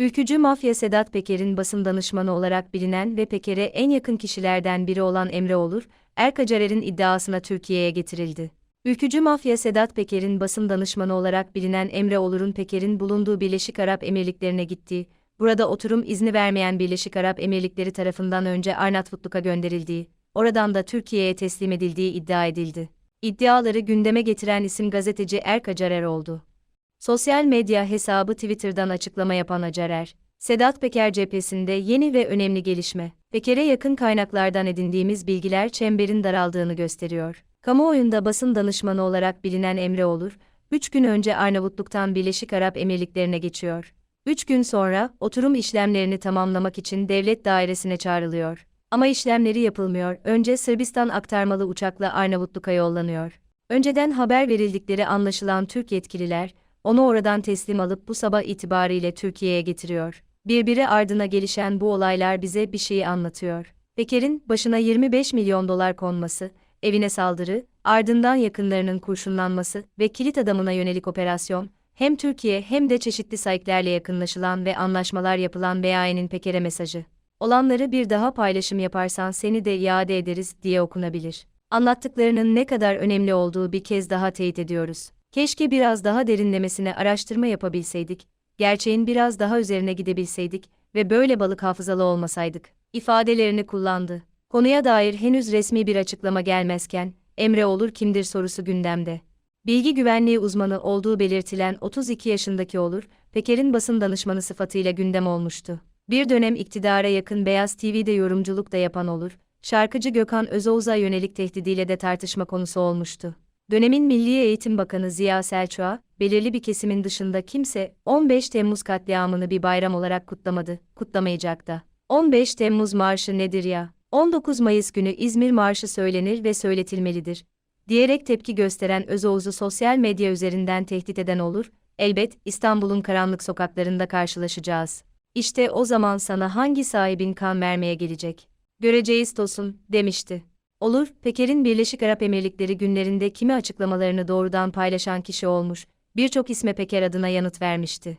Ülkücü mafya Sedat Peker'in basın danışmanı olarak bilinen ve Peker'e en yakın kişilerden biri olan Emre Olur, Erkacarer'in iddiasına Türkiye'ye getirildi. Ülkücü mafya Sedat Peker'in basın danışmanı olarak bilinen Emre Olur'un Peker'in bulunduğu Birleşik Arap Emirlikleri'ne gittiği, burada oturum izni vermeyen Birleşik Arap Emirlikleri tarafından önce Arnavutluk'a gönderildiği, oradan da Türkiye'ye teslim edildiği iddia edildi. İddiaları gündeme getiren isim gazeteci Erkacarer oldu. Sosyal medya hesabı Twitter'dan açıklama yapan Acarer, Sedat Peker cephesinde yeni ve önemli gelişme, Peker'e yakın kaynaklardan edindiğimiz bilgiler çemberin daraldığını gösteriyor. Kamuoyunda basın danışmanı olarak bilinen Emre Olur, 3 gün önce Arnavutluk'tan Birleşik Arap Emirlikleri'ne geçiyor. 3 gün sonra oturum işlemlerini tamamlamak için devlet dairesine çağrılıyor. Ama işlemleri yapılmıyor. Önce Sırbistan aktarmalı uçakla Arnavutluk'a yollanıyor. Önceden haber verildikleri anlaşılan Türk yetkililer, onu oradan teslim alıp bu sabah itibariyle Türkiye'ye getiriyor. Birbiri ardına gelişen bu olaylar bize bir şeyi anlatıyor. Peker'in başına 25 milyon dolar konması, evine saldırı, ardından yakınlarının kurşunlanması ve kilit adamına yönelik operasyon, hem Türkiye hem de çeşitli sayıklarla yakınlaşılan ve anlaşmalar yapılan BAE'nin Peker'e mesajı. Olanları bir daha paylaşım yaparsan seni de iade ederiz diye okunabilir. Anlattıklarının ne kadar önemli olduğu bir kez daha teyit ediyoruz. Keşke biraz daha derinlemesine araştırma yapabilseydik, gerçeğin biraz daha üzerine gidebilseydik ve böyle balık hafızalı olmasaydık, ifadelerini kullandı. Konuya dair henüz resmi bir açıklama gelmezken, Emre Olur kimdir sorusu gündemde. Bilgi güvenliği uzmanı olduğu belirtilen 32 yaşındaki Olur, Peker'in basın danışmanı sıfatıyla gündem olmuştu. Bir dönem iktidara yakın Beyaz TV'de yorumculuk da yapan Olur, şarkıcı Gökhan Özoğuz'a yönelik tehdidiyle de tartışma konusu olmuştu. Dönemin Milli Eğitim Bakanı Ziya Selçuk'a, belirli bir kesimin dışında kimse 15 Temmuz katliamını bir bayram olarak kutlamadı, kutlamayacak da. 15 Temmuz Marşı nedir ya? 19 Mayıs günü İzmir Marşı söylenir ve söyletilmelidir. Diyerek tepki gösteren Özoğuz'u sosyal medya üzerinden tehdit eden olur, elbet İstanbul'un karanlık sokaklarında karşılaşacağız. İşte o zaman sana hangi sahibin kan vermeye gelecek? Göreceğiz Tosun, demişti. Olur, Peker'in Birleşik Arap Emirlikleri günlerinde kimi açıklamalarını doğrudan paylaşan kişi olmuş, birçok isme Peker adına yanıt vermişti.